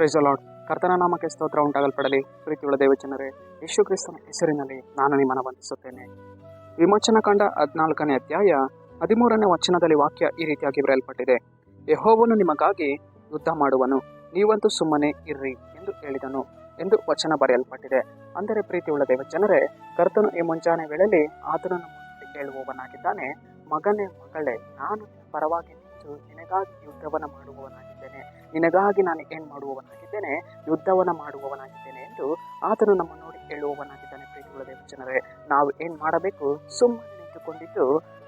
Price ಅಲಾಡ್ ಕರ್ತನ ನಾಮಕ್ಕೆ ಸ್ತೋತ್ರ ಉಂಟಾಗಲ್ಪಡಲಿ. ಪ್ರೀತಿಯುಳ್ಳ ದೇವಚನರೇ ಯೇಸು ಕ್ರಿಸ್ತನ ಹೆಸರಿನಲ್ಲಿ ನಾನು ನಿಮ್ಮನ್ನು ವಂದಿಸುತ್ತೇನೆ. ವಿಮೋಚನಾ ಕಂಡ ಹದಿನಾಲ್ಕನೇ ಅಧ್ಯಾಯ ಹದಿಮೂರನೇ ವಚನದಲ್ಲಿ ವಾಕ್ಯ ಈ ರೀತಿಯಾಗಿ ಬರೆಯಲ್ಪಟ್ಟಿದೆ. ಯಹೋವನು ನಿಮಗಾಗಿ ಯುದ್ಧ ಮಾಡುವನು. ನೀವಂತೂ ಸುಮ್ಮನೆ ಇರ್ರಿ ಎಂದು ಹೇಳಿದನು ಎಂದು ವಚನ ಬರೆಯಲ್ಪಟ್ಟಿದೆ. ಅಂದರೆ ಪ್ರೀತಿಯುಳ್ಳ ದೇವಜನರೇ, ಕರ್ತನು ಈ ಮುಂಜಾನೆ ವೇಳೆಯಲ್ಲಿ ಆತನನ್ನು ಕೇಳುವವನಾಗಿದ್ದಾನೆ. ಮಗನೇ ಮಗಳೇ, ನಾನು ಪರವಾಗಿ ನಿಂತು ನಿನಗಾಗಿ ಯುದ್ಧವನ್ನು ಮಾಡುವವನಾಗಿದ್ದೇನೆ. ನಿನಗಾಗಿ ನಾನು ಏನು ಮಾಡುವವನಾಗಿದ್ದೇನೆ? ಯುದ್ಧವನ್ನು ಮಾಡುವವನಾಗಿದ್ದೇನೆ ಎಂದು ಆತನು ನಮ್ಮ ನೋಡಿ ಹೇಳುವವನಾಗಿದ್ದಾನೆ ಪ್ರೀತಿಗಳ ದೇವಜನರೇ ನಾವು ಏನು ಮಾಡಬೇಕು? ಸುಮ್ಮನೆ ನಿಂತುಕೊಂಡಿದ್ದು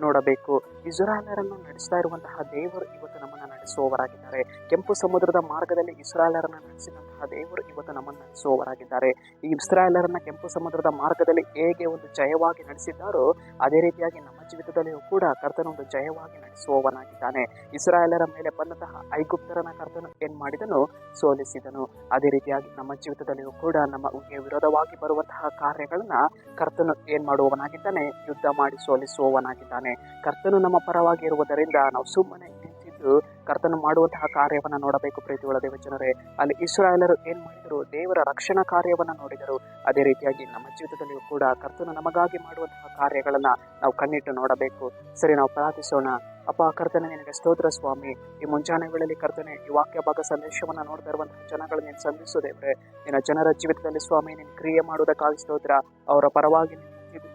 ನೋಡಬೇಕು. ಇಸ್ರಾಲರನ್ನು ನಡೆಸ್ತಾ ಇರುವಂತಹ ದೇವರು ಇವತ್ತು ನಮ್ಮನ್ನು ನಡೆಸುವವರಾಗಿದ್ದಾರೆ. ಕೆಂಪು ಸಮುದ್ರದ ಮಾರ್ಗದಲ್ಲಿ ಇಸ್ರಾಲರನ್ನು ನಡೆಸಿದಂತಹ ದೇವರು ಇವತ್ತು ನಮ್ಮನ್ನು ನಡೆಸುವವರಾಗಿದ್ದಾರೆ. ಈ ಇಸ್ರಾಯೇಲರನ್ನ ಕೆಂಪು ಸಮುದ್ರದ ಮಾರ್ಗದಲ್ಲಿ ಹೇಗೆ ಒಂದು ಜಯವಾಗಿ ನಡೆಸಿದ್ದಾರೋ, ಅದೇ ರೀತಿಯಾಗಿ ನಮ್ಮ ಜೀವಿತದಲ್ಲಿಯೂ ಕೂಡ ಕರ್ತನ ಒಂದು ಜಯವಾಗಿ ನಡೆಸುವವನಾಗಿದ್ದಾನೆ. ಇಸ್ರಾಯೇಲರ ಮೇಲೆ ಬಂದಂತಹ ಐಗುಪ್ತರನ ಕರ್ತನು ಏನ್ ಮಾಡಿದನು? ಸೋಲಿಸಿದನು. ಅದೇ ರೀತಿಯಾಗಿ ನಮ್ಮ ಜೀವಿತದಲ್ಲಿಯೂ ಕೂಡ ನಮಗೆ ವಿರೋಧವಾಗಿ ಬರುವಂತಹ ಕಾರ್ಯಗಳನ್ನ ಕರ್ತನು ಏನ್ ಮಾಡುವವನಾಗಿದ್ದಾನೆ? ಯುದ್ಧ ಮಾಡಿ ಸೋಲಿಸುವವನಾಗಿದ್ದಾನೆ. ಕರ್ತನು ನಮ್ಮ ಪರವಾಗಿ ಇರುವುದರಿಂದ ನಾವು ಸುಮ್ಮನೆ ನಿಂತಿದ್ದು ಕರ್ತನು ಮಾಡುವಂತಹ ಕಾರ್ಯವನ್ನ ನೋಡಬೇಕು ಪ್ರೀತಿಯುಳ್ಳ ದೇವಜನರೇ. ಅಲ್ಲಿ ಇಸ್ರಾಯೇಲರು ಏನ್ ಮಾಡಿದರು? ದೇವರ ರಕ್ಷಣಾ ಕಾರ್ಯವನ್ನ ನೋಡಿದರು. ಅದೇ ರೀತಿಯಾಗಿ ನಮ್ಮ ಜೀವಿತದಲ್ಲಿಯೂ ಕೂಡ ಕರ್ತನು ನಮಗಾಗಿ ಮಾಡುವಂತಹ ಕಾರ್ಯಗಳನ್ನ ನಾವು ಕಣ್ಣಿಟ್ಟು ನೋಡಬೇಕು. ಸರಿ, ನಾವು ಪ್ರಾರ್ಥಿಸೋಣ. ಅಪ್ಪ, ಕರ್ತನೆ, ನಿನಗೆ ಸ್ತೋತ್ರ ಸ್ವಾಮಿ. ಈ ಮುಂಜಾನೆ ವೇಳೆಯಲ್ಲಿ ಕರ್ತನೆ, ಈ ವಾಕ್ಯ ಭಾಗ ಸಂದೇಶವನ್ನ ನೋಡ್ತಾ ಇರುವಂತಹ ಜನಗಳು ನೀನು ಸಂಧಿಸೋದೇವ್ರೆ ನಿನ್ನ ಜನರ ಜೀವಿತದಲ್ಲಿ ಸ್ವಾಮಿ, ನೀನು ಕ್ರಿಯೆ ಮಾಡುವುದಕ್ಕಾಗಿ ಸ್ತೋತ್ರ. ಅವರ ಪರವಾಗಿ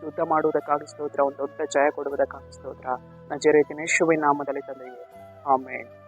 ಯುದ್ಧ ಮಾಡುವುದಕ್ಕಾಗಿ ಸ್ತೋತ್ರ ಒಂದು ದೊಡ್ಡ ಜಯ ಕೊಡುವುದಕ್ಕಾಗಿ ಸ್ತೋತ್ರ. ನಜರೇತಿನ ಯೇಸುವಿನ ನಾಮದಲ್ಲಿ ತಂದೆಯೇ. ಆಮೇಲೆ